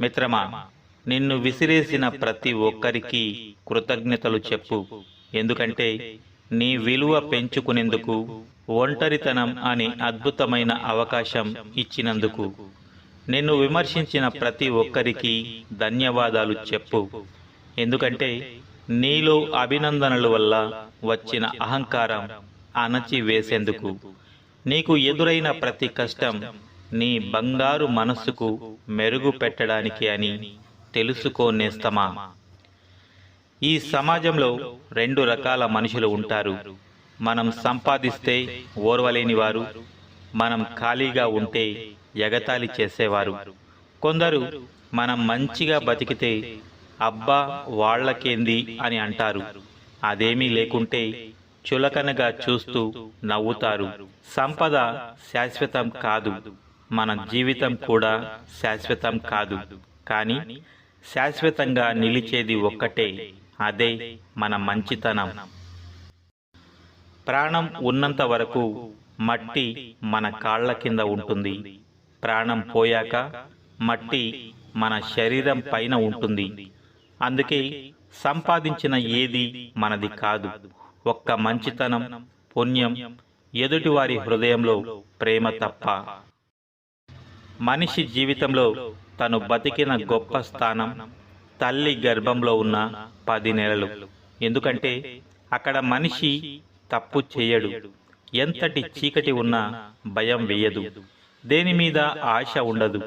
మిత్రమా నిన్ను విసిరేసిన ప్రతి ఒక్కరికి కృతజ్ఞతలు చెప్పు. ఎందుకంటే నీ విలువ పెంచుకునేందుకు ఒంటరితనం అనే అద్భుతమైన అవకాశం ఇచ్చినందుకు. నిన్ను విమర్శించిన ప్రతి ఒక్కరికి ధన్యవాదాలు చెప్పు. ఎందుకంటే నీలో అభినందనల వల్ల వచ్చిన అహంకారం అణచివేసేందుకు. నీకు ఎదురైన ప్రతి కష్టం నీ బంగారు మనస్సుకు మెరుగు పెట్టడానికి అని తెలుసుకోనేస్తమా ఈ సమాజంలో రెండు రకాల మనుషులు ఉంటారు. మనం సంపాదిస్తే ఓర్వలేని వారు మనం ఖాళీగా ఉంటే ఎగతాళి చేసేవారు. కొందరు మనం మంచిగా బతికితే అబ్బా వాళ్ళకేంది అని అంటారు. అదేమీ లేకుంటే చులకనగా చూస్తూ నవ్వుతారు. సంపద శాశ్వతం కాదు. మన జీవితం కూడా శాశ్వతం కాదు. కానీ శాశ్వతంగా నిలిచేది ఒక్కటే. అదే మన మంచితనం. ప్రాణం ఉన్నంత వరకు మట్టి మన కాళ్ళ కింద ఉంటుంది. ప్రాణం పోయాక మట్టి మన శరీరం పైన ఉంటుంది. అందుకే సంపాదించిన ఏది మనది కాదు. ఒక్క మంచితనం పుణ్యం ఎదుటివారి హృదయంలో ప్రేమ తప్ప. మనిషి జీవితంలో తను బతికిన గొప్ప స్థానం తల్లి గర్భంలో ఉన్న పది నెలలు. ఎందుకంటే అక్కడ మనిషి తప్పు చేయడు. ఎంతటి చీకటి ఉన్నా భయం వేయదు. దేని మీద ఆశ ఉండదు.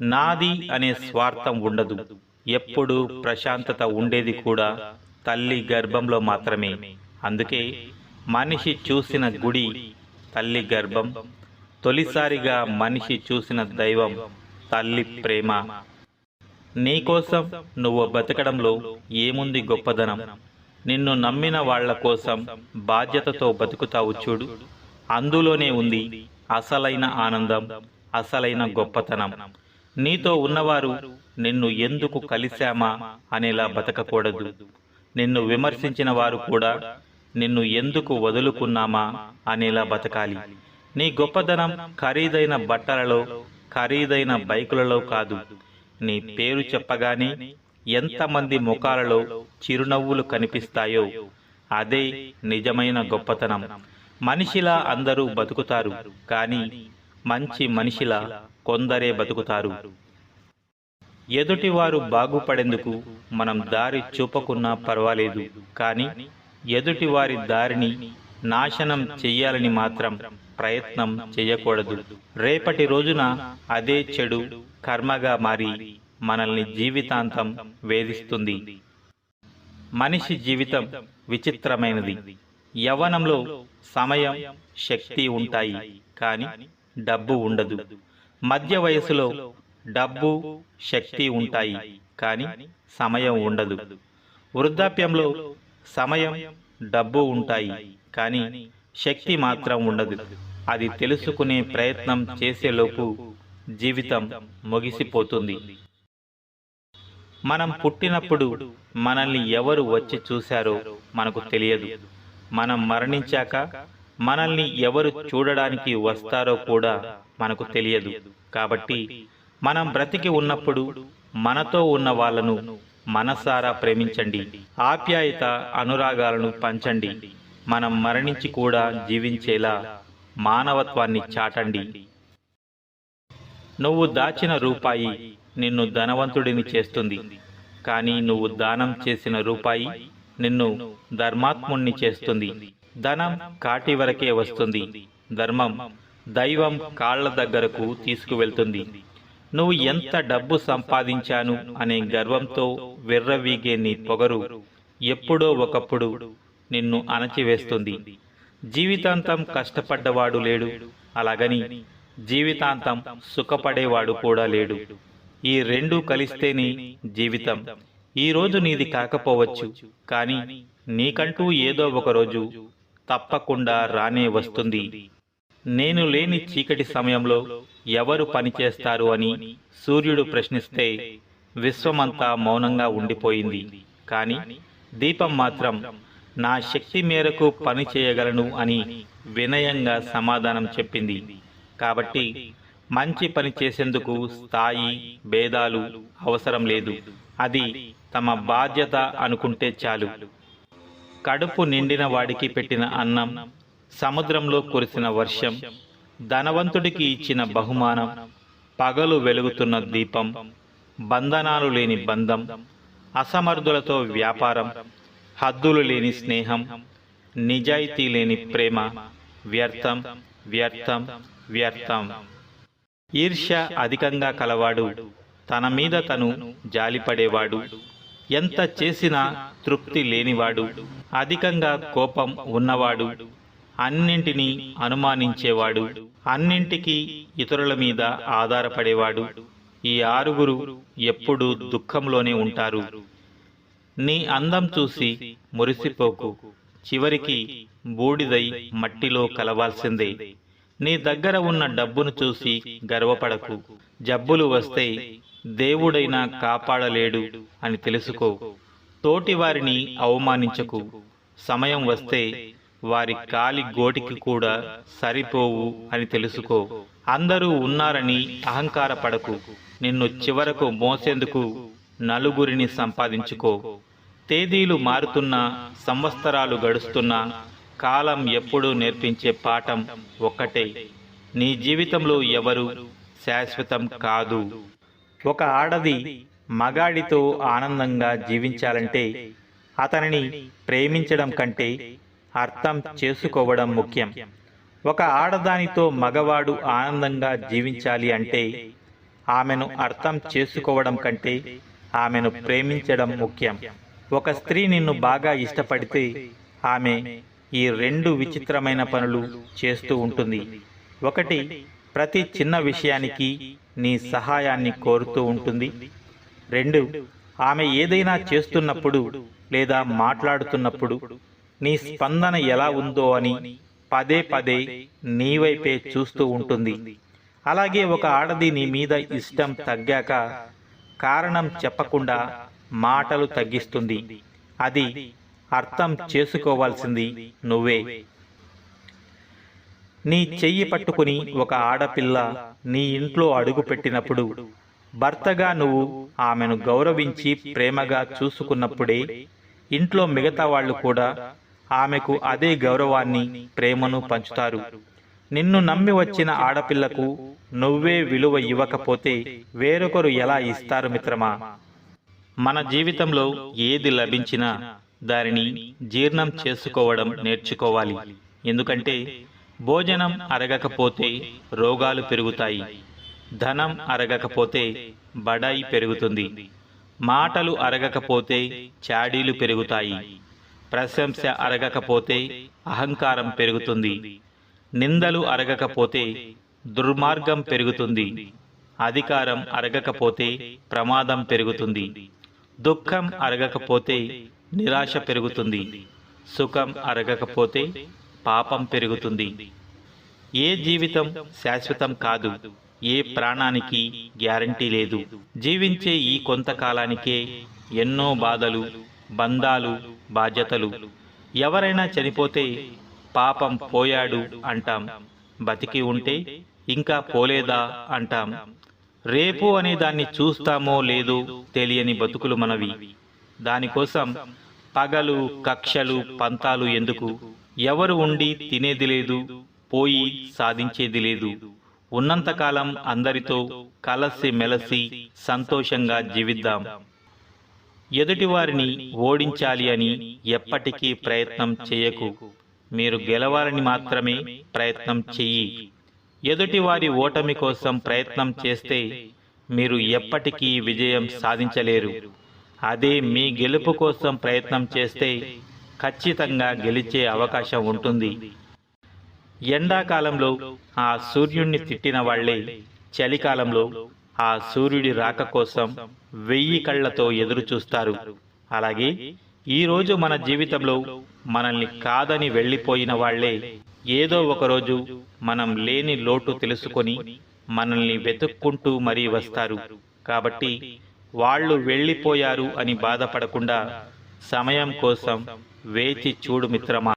నాది అనే స్వార్థం ఉండదు. ఎప్పుడు ప్రశాంతత ఉండేది కూడా తల్లి గర్భంలో మాత్రమే. అందుకే మనిషి చూసిన గుడి తల్లి గర్భం తొలిసారిగా మనిషి చూసిన దైవం తల్లి ప్రేమ. నీకోసం నువ్వు బతకడంలో ఏముంది గొప్పదనం? నిన్ను నమ్మిన వాళ్ళ కోసం బాధ్యతతో బతుకుతావు చూడు. అందులోనే ఉంది అసలైన ఆనందం అసలైన గొప్పతనం. నీతో ఉన్నవారు నిన్ను ఎందుకు కలిశామా అనేలా బతకకూడదు. నిన్ను విమర్శించిన వారు కూడా నిన్ను ఎందుకు వదులుకున్నామా అనేలా బతకాలి. నీ గొప్పదనం ఖరీదైన బట్టలలో ఖరీదైన బైకులలో కాదు. నీ పేరు చెప్పగానే ఎంతమంది ముఖాలలో చిరునవ్వులు కనిపిస్తాయో అదే నిజమైన గొప్పతనం. మనిషిలా అందరూ బతుకుతారు కానీ మంచి మనిషిలా కొందరే బతుకుతారు. ఎదుటివారు బాగుపడేందుకు మనం దారి చూపకున్నా పర్వాలేదు కానీ ఎదుటివారి దారిని నాశనం చెయ్యాలని మాత్రం ప్రయత్నం చేయకూడదు. రేపటి రోజున అదే చెడు కర్మగా మారి మనల్ని జీవితాంతం వేధిస్తుంది. మనిషి జీవితం విచిత్రమైనది. యవ్వనంలో సమయం శక్తి ఉంటాయి కానీ డబ్బు ఉండదు. మధ్య వయసులో డబ్బు శక్తి ఉంటాయి కానీ సమయం ఉండదు. వృద్ధాప్యంలో సమయం డబ్బు ఉంటాయి కానీ శక్తి మాత్రం ఉండదు. అది తెలుసుకునే ప్రయత్నం చేసేలోపు జీవితం ముగిసిపోతుంది. మనం పుట్టినప్పుడు మనల్ని ఎవరు వచ్చి చూశారో మనకు తెలియదు. మనం మరణించాక మనల్ని ఎవరు చూడడానికి వస్తారో కూడా మనకు తెలియదు. కాబట్టి మనం బ్రతికి ఉన్నప్పుడు మనతో ఉన్న వాళ్ళను మనసారా ప్రేమించండి. ఆప్యాయత అనురాగాలను పంచండి. మనం మరణించి కూడా జీవించేలా మానవత్వాన్ని చాటండి. నువ్వు దాచిన రూపాయి నిన్ను ధనవంతుడిని చేస్తుంది. కానీ నువ్వు దానం చేసిన రూపాయి నిన్ను ధర్మాత్ముణ్ణి చేస్తుంది. ధనం కాటి వరకే వస్తుంది. ధర్మం దైవం కాళ్ళ దగ్గరకు తీసుకువెళ్తుంది. నువ్వు ఎంత డబ్బు సంపాదించాను అనే గర్వంతో విర్రవీగే నీ పొగరు ఎప్పుడో ఒకప్పుడు నిన్ను అణచివేస్తుంది. జీవితాంతం కష్టపడ్డవాడు లేడు. అలాగని జీవితాంతం సుఖపడేవాడు కూడా లేడు. ఈ రెండూ కలిస్తేనే జీవితం. ఈ రోజు నీది కాకపోవచ్చు కానీ నీకంటూ ఏదో ఒక రోజు తప్పకుండా రానే వస్తుంది. నేను లేని చీకటి సమయంలో ఎవరు పనిచేస్తారు అని సూర్యుడు ప్రశ్నిస్తే విశ్వమంతా మౌనంగా ఉండిపోయింది. కానీ దీపం మాత్రం నా శక్తి మేరకు పని చేయగలను అని వినయంగా సమాధానం చెప్పింది. కాబట్టి మంచి పని చేసేందుకు స్థాయి భేదాలు అవసరం లేదు. అది తమ బాధ్యత అనుకుంటే చాలు. కడుపు నిండిన వాడికి పెట్టిన అన్నం సముద్రంలో కురిసిన వర్షం ధనవంతుడికి ఇచ్చిన బహుమానం పగలు వెలుగుతున్న దీపం బంధనాలు లేని బంధం అసమర్థులతో వ్యాపారం హద్దులు లేని స్నేహం నిజాయితీ లేని ప్రేమ వ్యర్థం వ్యర్థం వ్యర్థం. ఈర్ష్య అధికంగా కలవాడు తన మీద తను జాలిపడేవాడు ఎంత చేసినా తృప్తి లేనివాడు అధికంగా కోపం ఉన్నవాడు అన్నింటినీ అనుమానించేవాడు అన్నింటికీ ఇతరుల మీద ఆధారపడేవాడు. ఈ ఆరుగురు ఎప్పుడూ దుఃఖంలోనే ఉంటారు. నీ అందం చూసి మురిసిపోకు. చివరికి బూడిదై మట్టిలో కలవాల్సిందే. నీ దగ్గర ఉన్న డబ్బును చూసి గర్వపడకు. జబ్బులు వస్తే దేవుడైనా కాపాడలేడు అని తెలుసుకో. తోటివారిని అవమానించకు. సమయం వస్తే వారి కాలి గోటికి కూడా సరిపోవు అని తెలుసుకో. అందరూ ఉన్నారని అహంకారపడకు. నిన్ను చివరకు మోసేందుకు నలుగురిని సంపాదించుకో. తేదీలు మారుతున్నా సంవత్సరాలు గడుస్తున్నా కాలం ఎప్పుడూ నేర్పించే పాఠం ఒక్కటే. నీ జీవితంలో ఎవరు శాశ్వతం కాదు. ఒక ఆడది మగాడితో ఆనందంగా జీవించాలంటే అతనిని ప్రేమించడం కంటే అర్థం చేసుకోవడం ముఖ్యం. ఒక ఆడదానితో మగవాడు ఆనందంగా జీవించాలి అంటే ఆమెను అర్థం చేసుకోవడం కంటే ఆమెను ప్రేమించడం ముఖ్యం. ఒక స్త్రీ నిన్ను బాగా ఇష్టపడితే ఆమె ఈ రెండు విచిత్రమైన పనులు చేస్తూ ఉంటుంది. ఒకటి ప్రతి చిన్న విషయానికి నీ సహాయాన్ని కోరుతూ ఉంటుంది. రెండు ఆమె ఏదైనా చేస్తున్నప్పుడు లేదా మాట్లాడుతున్నప్పుడు నీ స్పందన ఎలా ఉందో అని పదే పదే నీ వైపే చూస్తూ ఉంటుంది. అలాగే ఒక ఆడది నీ మీద ఇష్టం తగ్గాక కారణం చెప్పకుండా మాటలు తగ్గిస్తుంది. అది అర్థం చేసుకోవాల్సింది నువ్వే. నీ చెయ్యి పట్టుకుని ఒక ఆడపిల్ల నీ ఇంట్లో అడుగు పెట్టినప్పుడు భర్తగా నువ్వు ఆమెను గౌరవించి ప్రేమగా చూసుకున్నప్పుడే ఇంట్లో మిగతా వాళ్ళు కూడా ఆమెకు అదే గౌరవాన్ని ప్రేమను పంచుతారు. నిన్ను నమ్మి వచ్చిన ఆడపిల్లకు నువ్వే విలువ ఇవ్వకపోతే వేరొకరు ఎలా ఇస్తారు మిత్రమా? మన జీవితంలో ఏది లభించినా దానిని జీర్ణం చేసుకోవడం నేర్చుకోవాలి. ఎందుకంటే భోజనం అరగకపోతే రోగాలు పెరుగుతాయి. ధనం అరగకపోతే బడాయి పెరుగుతుంది. మాటలు అరగకపోతే చాడీలు పెరుగుతాయి. ప్రశంస అరగకపోతే అహంకారం పెరుగుతుంది. నిందలు అరగకపోతే దుర్మార్గం పెరుగుతుంది. అధికారం అరగకపోతే ప్రమాదం పెరుగుతుంది. దుఃఖం అరగకపోతే నిరాశ పెరుగుతుంది. సుఖం అరగకపోతే పాపం పెరుగుతుంది. ఏ జీవితం శాశ్వతం కాదు ఏ ప్రాణానికి గ్యారంటీ లేదు. జీవించే ఈ కొంతకాలానికే ఎన్నో బాధలు బంధాలు బాధ్యతలు. ఎవరైనా చనిపోతే పాపం పోయాడు అంటాం. బతికి ఉంటే ఇంకా పోలేదా అంటాం. రేపు అనే దాన్ని చూస్తామో లేదో తెలియని బతుకులు మనవి. దానికోసం పగలు కక్షలు పంతాలు ఎందుకు? ఎవరు ఉండి తినేది లేదు పోయి సాధించేది లేదు. ఉన్నంతకాలం అందరితో కలసి మెలసి సంతోషంగా జీవిద్దాం. ఎదుటివారిని ఓడించాలి అని ఎప్పటికీ ప్రయత్నం చేయకు. మీరు గెలవాలని మాత్రమే ప్రయత్నం చెయ్యి. ఎదుటివారి ఓటమి కోసం ప్రయత్నం చేస్తే మీరు ఎప్పటికీ విజయం సాధించలేరు. అదే మీ గెలుపు కోసం ప్రయత్నం చేస్తే ఖచ్చితంగా గెలిచే అవకాశం ఉంటుంది. ఎండాకాలంలో ఆ సూర్యుణ్ణి తిట్టిన వాళ్ళే చలికాలంలో ఆ సూర్యుడి రాక కోసం వెయ్యి కళ్ళతో ఎదురు చూస్తారు. అలాగే ఈరోజు మన జీవితంలో మనల్ని కాదని వెళ్ళిపోయిన వాళ్ళే ఏదో ఒకరోజు మనం లేని లోటు తెలుసుకొని మనల్ని వెతుక్కుంటూ మరీ వస్తారు. కాబట్టి వాళ్ళు వెళ్ళిపోయారు అని బాధపడకుండా సమయం కోసం వేచి చూడు మిత్రమా.